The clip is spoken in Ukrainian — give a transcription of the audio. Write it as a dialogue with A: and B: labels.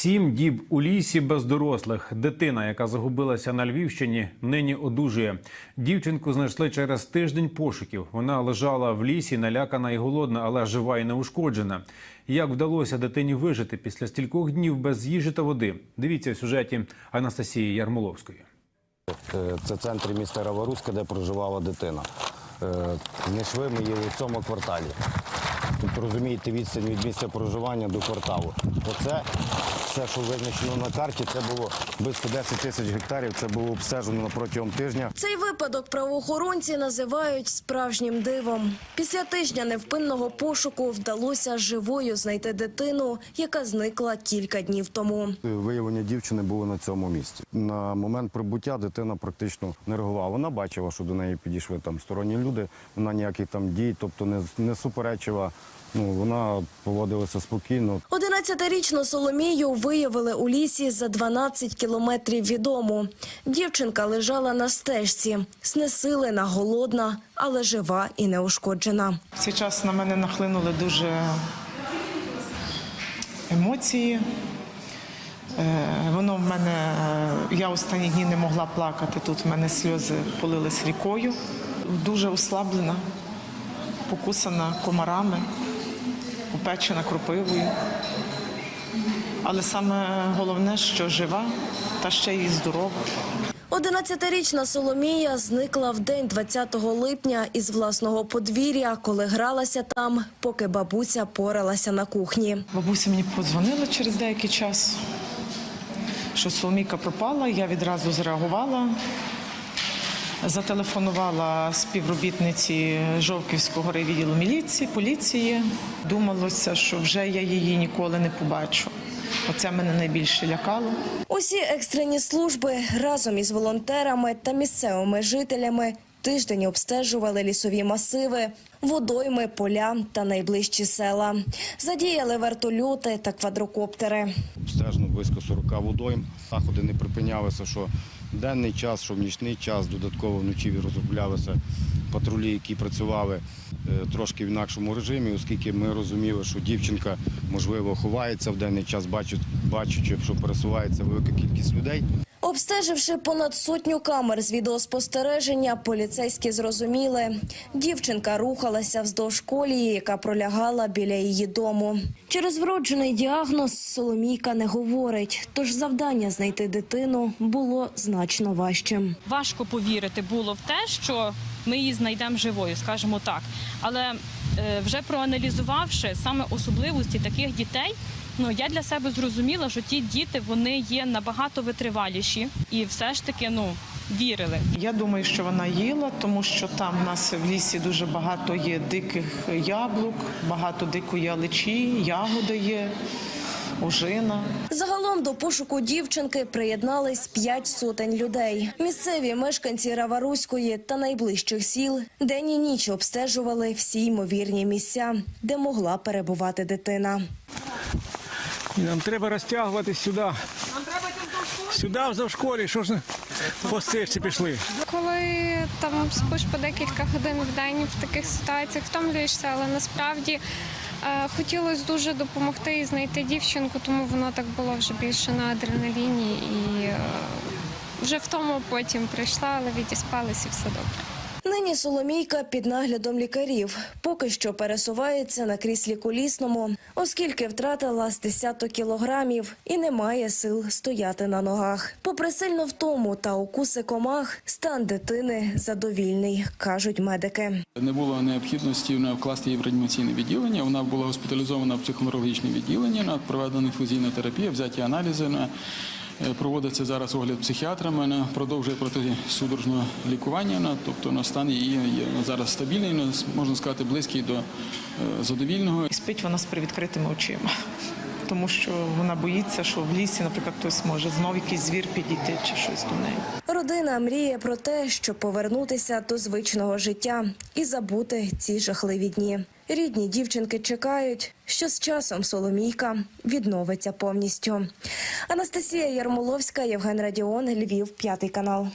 A: Сім діб у лісі без дорослих. Дитина, яка загубилася на Львівщині, нині одужує. Дівчинку знайшли через тиждень пошуків. Вона лежала в лісі, налякана і голодна, але жива і неушкоджена. Як вдалося дитині вижити після стількох днів без їжі та води? Дивіться в сюжеті Анастасії Ярмоловської.
B: Е, Це центр міста Раваруська, де проживала дитина. Е, Знайшли ми її у цьому кварталі. Тобто розумієте, відстань від місця проживання до кварталу. Оце все, що визначено на карті, це було близько 10 тисяч гектарів. Це було обстежено протягом тижня.
C: Цей випадок правоохоронці називають справжнім дивом. Після тижня невпинного пошуку вдалося живою знайти дитину, яка зникла кілька днів тому.
B: Виявлення дівчини було на цьому місці. На момент прибуття дитина практично не реагувала. Вона бачила, що до неї підійшли там сторонні люди. Вона ніяких там дій, тобто не, не суперечила. Ну вона поводилася спокійно.
C: 11-річну Соломію виявили у лісі за 12 кілометрів від дому. Дівчинка лежала на стежці, знесилена, голодна, але жива і неушкоджена.
D: В цей час на мене нахлинули дуже емоції. Е, Воно в мене, е, я останні дні не могла плакати. Тут в мене сльози полились рікою. Дуже ослаблена, покусана комарами, попечена кропивою. Але саме головне, що жива та ще й здорова.
C: 11-річна Соломія зникла в день 20 липня із власного подвір'я, коли гралася там, поки бабуся поралася на кухні.
D: Бабуся мені подзвонила через деякий час, що Соломійка пропала. Я відразу зреагувала. Зателефонувала співробітниці Жовківського райвідділу міліції, поліції. Думалося, що вже я її ніколи не побачу. Оце мене найбільше лякало.
C: Усі екстрені служби разом із волонтерами та місцевими жителями тиждень обстежували лісові масиви, водойми, поля та найближчі села. Задіяли вертольоти та квадрокоптери.
B: Обстежено близько 40 водойм. Заходи не припинялися, що в денний час, що в нічний час. Додатково вночі розроблялися патрулі, які працювали е, трошки в інакшому режимі, оскільки ми розуміли, що дівчинка, можливо, ховається в денний час, бачить- бачачи, що пересувається велика кількість людей.
C: Обстеживши понад сотню камер з відеоспостереження, поліцейські зрозуміли, дівчинка рухалася вздовж колії, яка пролягала біля її дому. Через вроджений діагноз Соломійка не говорить, тож завдання знайти дитину було значно важчим.
E: важко повірити було в те, що ми її знайдемо живою, скажімо так. Але е, вже проаналізувавши саме особливості таких дітей, ну я для себе зрозуміла, що ті діти вони є набагато витриваліші і все ж таки ну вірили.
D: Я думаю, що вона їла, тому що там в нас в лісі дуже багато є диких яблук, багато дикої алечі, ягоди є, ожина.
C: Загалом до пошуку дівчинки приєднались п'ять сотень людей. Місцеві мешканці Раваруської та найближчих сіл день і ніч обстежували всі ймовірні місця, де могла перебувати дитина.
F: І Нам треба розтягувати сюди. Нам треба сюди вздовж школі, що ж по стежці пішли.
G: Коли там спиш по декілька годин в день в таких ситуаціях втомлюєшся, але насправді е, хотілося дуже допомогти і знайти дівчинку, тому воно так було вже більше на адреналіні і е, вже втому потім прийшла, але відіспалась і все добре.
C: Нині Соломійка під наглядом лікарів поки що пересувається на кріслі колісному, оскільки втратила з десяток кілограмів і не має сил стояти на ногах. Попри сильну втому та укуси комах, стан дитини задовільний, кажуть медики.
H: Не було необхідності не вкласти її в реанімаційне відділення. Вона була госпіталізована в психоневрологічне відділення, на проведена інфузійна терапія, взяті аналізи. На проводиться зараз огляд психіатрами. Вона продовжує протисудорожне лікування. на- Тобто на стан її є зараз стабільний, на- можна сказати, близький до е, задовільного.
D: І спить вона з привідкритими очима, тому що вона боїться, що в лісі, наприклад, хтось може знов якийсь звір підійти чи щось до неї.
C: Родина мріє про те, щоб повернутися до звичного життя і забути ці жахливі дні. Рідні дівчинки чекають, що з часом Соломійка відновиться повністю. Анастасія Ярмоловська, Євген Радіон, Львів, п'ятий канал.